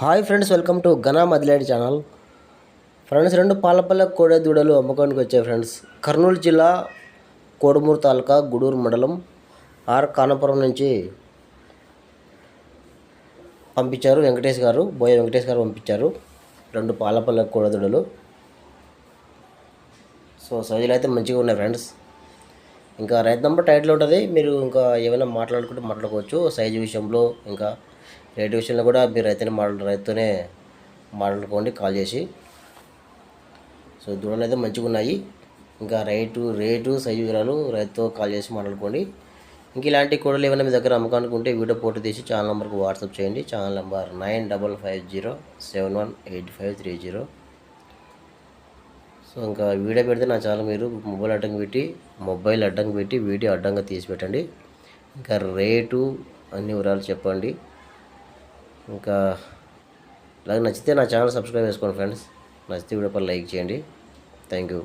Hi friends welcome to ఘనా మదిలేడి channel. Friends రెండు పాలపల్ల కోడె దూడలు అమ్మకానికి వచ్చాయి ఫ్రెండ్స్. కర్నూలు జిల్లా కోడుమూరు తాలూకా గుడూరు మండలం ఆర్ కానపురం నుంచి పంపించారు వెంకటేష్ గారు బోయ వెంకటేష్ గారు పంపించారు రెండు పాలపల్ల కోడె దూడలు. సో సైజులు అయితే మంచిగా ఉన్నాయి ఫ్రెండ్స్. ఇంకా రైతు నంబర్ టైటిల్ ఉంటుంది. మీరు ఇంకా ఏమైనా మాట్లాడుకుంటే మాట్లాడుకోవచ్చు. సైజు విషయంలో ఇంకా రేటు విషయంలో కూడా మీరు రైతుని మాట్లాడు రైతుతోనే మాట్లాడుకోండి కాల్ చేసి. సో దూడలు అయితే మంచిగా ఉన్నాయి. ఇంకా రైటు రేటు సైజు వివరాలు రైతుతో కాల్ చేసి మాట్లాడుకోండి ఇంక ఇలాంటి కూడలు ఏమైనా మీ దగ్గర అమ్మకానుకుంటే వీడియో ఫోటో తీసి ఛానల్ నెంబర్కి వాట్సాప్ చేయండి. Channel number nine double five zero seven one eight five three zero. So ఇంకా వీడియో పెడితే నా ఛానల్ మీరు మొబైల్ అడ్డంగా పెట్టి మొబైల్ అడ్డంగా పెట్టి వీడియో అడ్డంగా తీసి పెట్టండి. ఇంకా రేటు అన్ని వివరాలు చెప్పండి. ఇంకా అలాగే నచ్చితే నా ఛానల్ సబ్స్క్రైబ్ చేసుకోండి ఫ్రెండ్స్. నచ్చితే వీడియో పని లైక్ చేయండి. Thank you.